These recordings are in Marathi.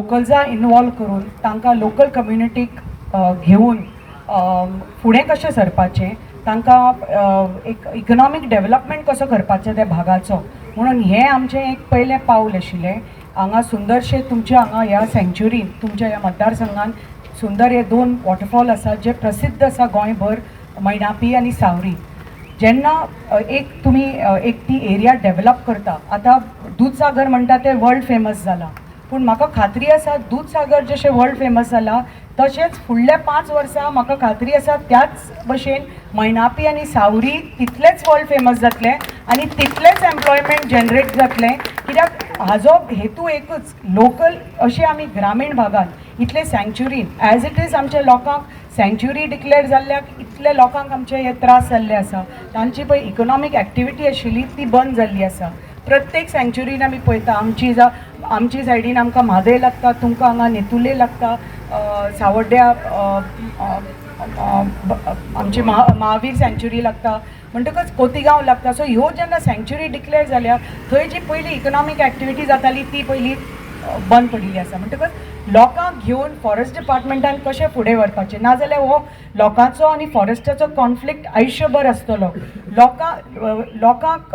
लोकल्सां इनवॉल्व करून तांकां लोकल कम्युनिटीक घेवन फुडें कशें सरपाचें तांकां एक इकनॉमीक डेवलपमेंट कसो करपाचो त्या भागाचो. म्हणून हें आमचें एक पयलें पावल आशिल्लें. हांगा सुंदरशें तुमच्या हांगा ह्या सँच्युरीन तुमच्या ह्या मतदारसंघान सुंदर हे दोन वॉटरफॉल आसा जे प्रसिद्ध आसा गोंयभर मैनापी आनी सावरी. जेन्ना एक तुमी एक ती एरिया डेवलप करता आतां दूदसागर म्हणटा ते वर्ल्ड फेमस जाला पूण म्हाका खात्री आसा दूदसागर जशें वर्ल्ड फेमस जाला तशेंच फुडल्या पांच वर्सां म्हाका खात्री आसा त्याच भशेन मैनापी आनी सावरी तितलेच वर्ल्ड फेमस जातले आनी तितलेच एम्प्लॉयमेंट जनरेट जातलें. कित्याक हाजो हेतू एकूच लोकल अशें आमी ग्रामीण भागांत इतले सँच्युरीन एज इट इज आमच्या लोकांक सँच्युरी डिक्लेअर जाल्ल्याक इतले लोकांक आमचे हे त्रास जाल्ले आसा. तांची पळय इकॉनॉमीक एक्टिविटी आशिल्ली ती बंद जाल्ली आसा. प्रत्येक सँच्युरीन आमी पळयता आमची जा आमची सायडीन आमकां म्हादय लागता तुमकां हांगा नेतुले लागता सावड्ड्या आमची महा महावीर सँच्युरी लागता म्हणटकच कोतिगांव लागता. सो ह्यो जेन्ना सँच्युरी डिक्लेअर जाल्या थंय जी पयली इकॉनॉमीक एक्टिविटी जाताली ती पयली बंद पडिल्ली आसा. म्हणटकच लोकांक घेवन फॉरेस्ट डिपार्टमेंटान कशें फुडें व्हरपाचें? नाजाल्यार हो लोकांचो आनी फॉरेस्टाचो कॉन्फ्लिक्ट आयुश्यभर आसतलो. लोकांक लोकांक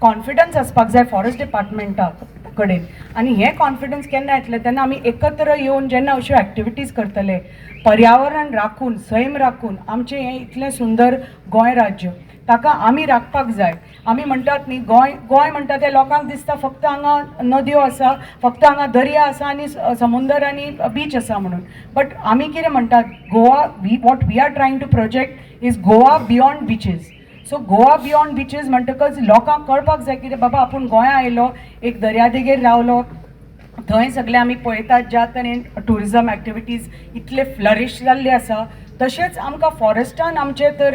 कॉन्फिडन्स आसपाक जाय फॉरेस्ट डिपार्टमेंटाक. कडेन आनी हें कॉन्फिडन्स केन्ना येतलें तेन्ना आमी एकत्र येवन जेन्ना अश्यो एक्टिविटीज करतले पर्यावरण राखून सैम राखून आमचें हें इतलें सुंदर गोंय राज्य ताका आमी राखपाक जाय. आमी म्हणटात न्ही गोंय गोंय म्हणटा ते लोकांक दिसता फक्त हांगा नद्यो आसा फक्त हांगा दर्या आसा आनी समुंदर आनी बीच आसा म्हणून. बट आमी कितें म्हणटात Goa we what we are trying to project is Goa beyond beaches so Goa beyond beaches म्हणटकच लोकांक कळपाक जाय कितें बाबा आपूण गोंया आयलो एक दर्यादेगेर रावलो थंय सगळे आमी पळयतात ज्या तरेन टुरिजम एक्टिविटीज इतले फ्लरिश जाल्ले आसा तशेंच आमकां फॉरेस्टान आमचे तर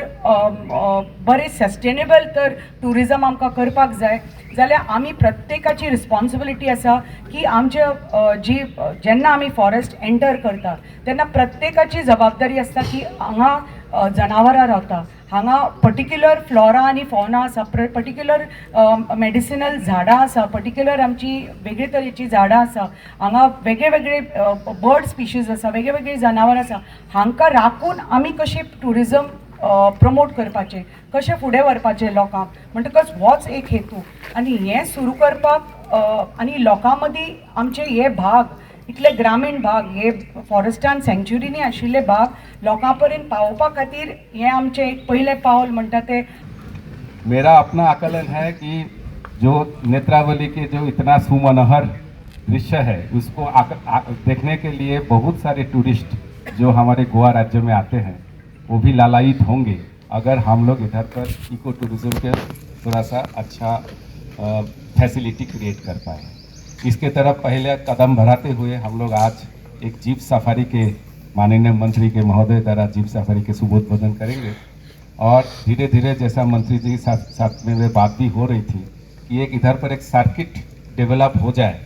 बरें सस्टेनेबल तर टुरिजम आमकां करपाक जाय जाल्यार आमी प्रत्येकाची रिस्पॉन्सिबिलिटी आसा की आमचे जी जेन्ना आमी फॉरेस्ट एंटर करता तेन्ना प्रत्येकाची जबाबदारी आसता की हांगा जनावरां रावता हांगा पर्टिक्युलर फ्लॉरा आनी फॉना आसा पर्टिक्युलर मेडिसिनल झाडां आसा पर्टिक्युलर आमची वेगळे तरेची झाडां आसा हांगा वेगळे वेगळे बर्ड स्पिशीज आसा वेगळे वेगळे जनावरां आसा हांकां राखून आमी कशी ट्युरिजम प्रमोट करपाचें कशें फुडें व्हरपाचें लोकांक म्हणटकच होच एक हेतू. आनी हें सुरू करपाक आनी लोकां मदीं आमचे हे भाग इतले ग्रामीण भाग हे फॉरेस्टान सँच्युरीनी आशिल्ले भाग लोकां पर्यंत पावोवपा खातीर हें आमचें एक पयलें पावल म्हणटा तें. मेरा अपना आकलन है कि जो नेत्रावली के जो इतना सुमनोहर दृश्य है उसको आक, आ, देखने के लिए बहुत सारे टूरिस्ट जो हमारे गोवा राज्य में आते हैं वो भी लालायित होंगे। अगर हम लोग इधर पर इको टूरिज्म के थोड़ा सा अच्छा फैसिलिटी क्रिएट कर पाए। इसके तरफ़ पहले कदम बढ़ाते हुए हम लोग आज एक जीप सफारी के माननीय मंत्री के महोदय द्वारा जीप सफारी के शुभोद्बोधन करेंगे। और धीरे धीरे जैसा मंत्री जी साथ साथ में वे बात भी हो रही थी कि एक इधर पर एक सर्किट डेवलप हो जाए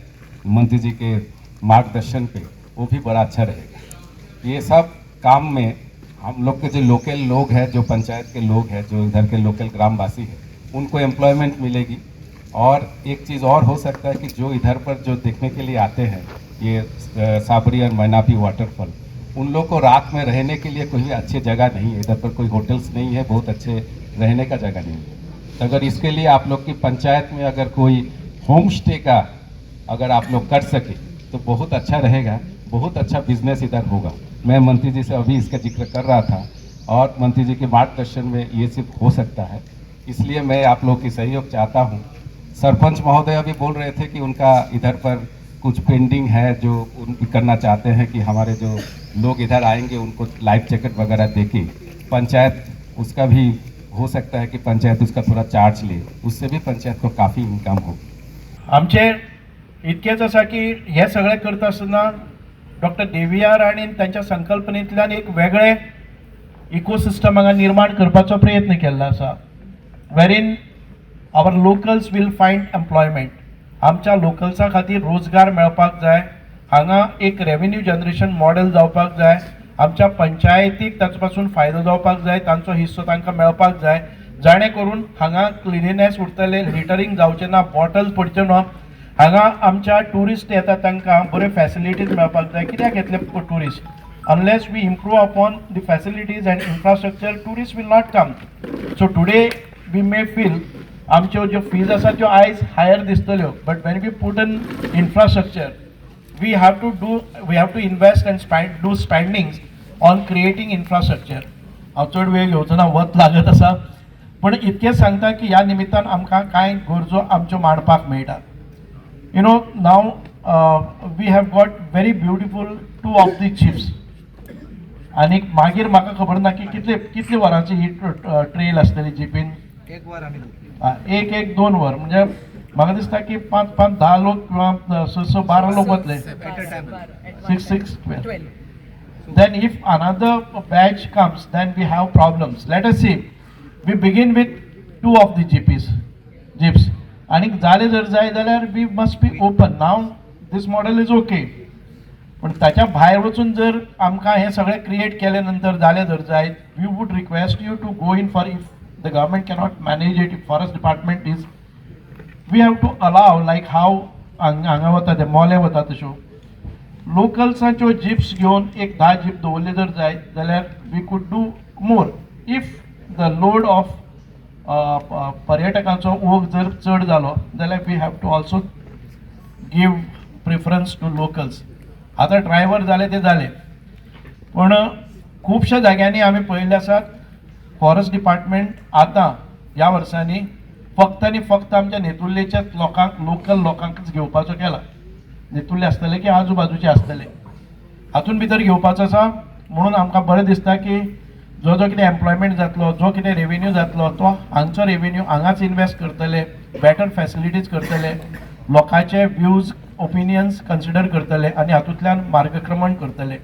मंत्री जी के मार्गदर्शन पे, वो भी बड़ा अच्छा रहेगा। ये सब काम में हम लोग के जो लोकल लोग हैं, जो पंचायत के लोग हैं, जो इधर के लोकल ग्रामवासी हैं, उनको एम्प्लॉयमेंट मिलेगी। और एक चीज़ और हो सकता है कि जो इधर पर जो देखने के लिए आते हैं, ये साबरी और मैनापी वाटरफॉल उन लोग को रात में रहने के लिए कोई अच्छी जगह नहीं है। इधर पर कोई होटल्स नहीं है, बहुत अच्छे रहने का जगह नहीं है। तो अगर इसके लिए आप लोग की पंचायत में अगर कोई होम स्टे का अगर आप लोग कर सके तो बहुत अच्छा रहेगा, बहुत अच्छा बिज़नेस इधर होगा। मैं मंत्री जी से अभी इसका ज़िक्र कर रहा था और मंत्री जी के मार्गदर्शन में ये सिर्फ़ हो सकता है। इसलिए मैं आप लोग की सहयोग चाहता हूँ सरपंच महोदय अभी बोल रहे थे कि उनका इधर पर कुछ पेंडिंग है जो उन करना चाहते हैं कि हमारे जो लोग इधर आएंगे उनको लाइफ जैकेट वगैरह देके पंचायत उसका भी हो सकता है कि पंचायत उसका थोड़ा चार्ज ले। उससे भी पंचायत को काफ़ी इन्कम हो। आमचे इतकेच आसा की हे सगळे करता असताना डॉक्टर देवियार आणि त्यांच्या संकल्पनेतल्यान एक वेगळे इकोसिस्टम हांगा निर्माण करपाचो प्रयत्न केल्लो आसा wherein our locals will find employment आमच्या लोकल्सां खातीर रोजगार मेळपाक जाय. हांगा एक रेव्हेन्यू जनरेशन मॉडेल जावपाक जाय. आमच्या पंचायतीक ताचे पासून फायदो जावपाक जाय. तांचो हिस्सो तांकां मेळपाक जाय. जाणें करून हांगा क्लिनिनेस उरतले लिटरींग जावचें ना बॉटल्स पडच्यो ना हांगा आमच्या टुरिस्ट येता तांकां बऱ्यो फॅसिलिटीज मेळपाक जाय. कित्याक येतले tourist unless we improve upon the facilities and infrastructure tourist will not come so today we may feel आमच्यो ज्यो फीज आसा त्यो आयज higher दिसतल्यो but when we put in infrastructure we have to do we have to invest and spend do spendings on creating infrastructure हांव चड वेळ घेवचो ना वत लागत आसा पूण इतकेंच सांगता की ह्या निमित्तान आमकां कांय गरजो आमच्यो मांडपाक मेळटा. You know now we have got very beautiful two of the chips आनी मागीर म्हाका खबर ना की कितले कितले वरांची ही ट्रेल आसतली जिपीन? आ, एक एक दोन वर. म्हणजे म्हाका दिसता की पांच पांच धा लोक किंवा स स बारा लोक वतले six six twelve then if another batch comes then we have problems. Let us see. We begin with two of the gps jeeps आणि झाले जर जाय जाल्यार we must be open now this model is okay पण ताच्या भायर वचून जर आमकां हे सगळें क्रिएट केले नंतर जालें जर जायत we would request you to go in for if the government cannot manage it. If forest department is we have to allow like हाव हांगा वता ते मोले वता तश्यो लोकल्सांच्यो जिप्स घेवन एक धा जीप दवरले जर जायत जाल्यार we could do more if the load of पर्यटकांचो ओग जर चड जालो जाल्यार we have to also give preference to locals आतां ड्रायव्हर जाले ते जाले पूण खुबश्या जाग्यांनी आमी पळयल्ले आसात फॉरेस्ट डिपार्टमेंट आतां ह्या वर्सांनी फक्त आनी फक्त आमच्या नेतुर्लेच्याच लोकांक लोकल लोकांकच घेवपाचो केला. नेतुर्ले आसतले की आजू बाजूचे आसतले हातून भितर घेवपाचो आसा म्हणून आमकां बरें दिसता की जो जो कितें एम्प्लॉयमेंट जातलो जो कितें रेवेन्यू जातलो तो हांगचो रेवेन्यू हांगाच इन्वेस्ट करतले बेटर फॅसिलिटीज करतले लोकांचे व्यूज ओपिनियन्स कन्सिडर करतले आनी हातूंतल्यान मार्गक्रमण करतले.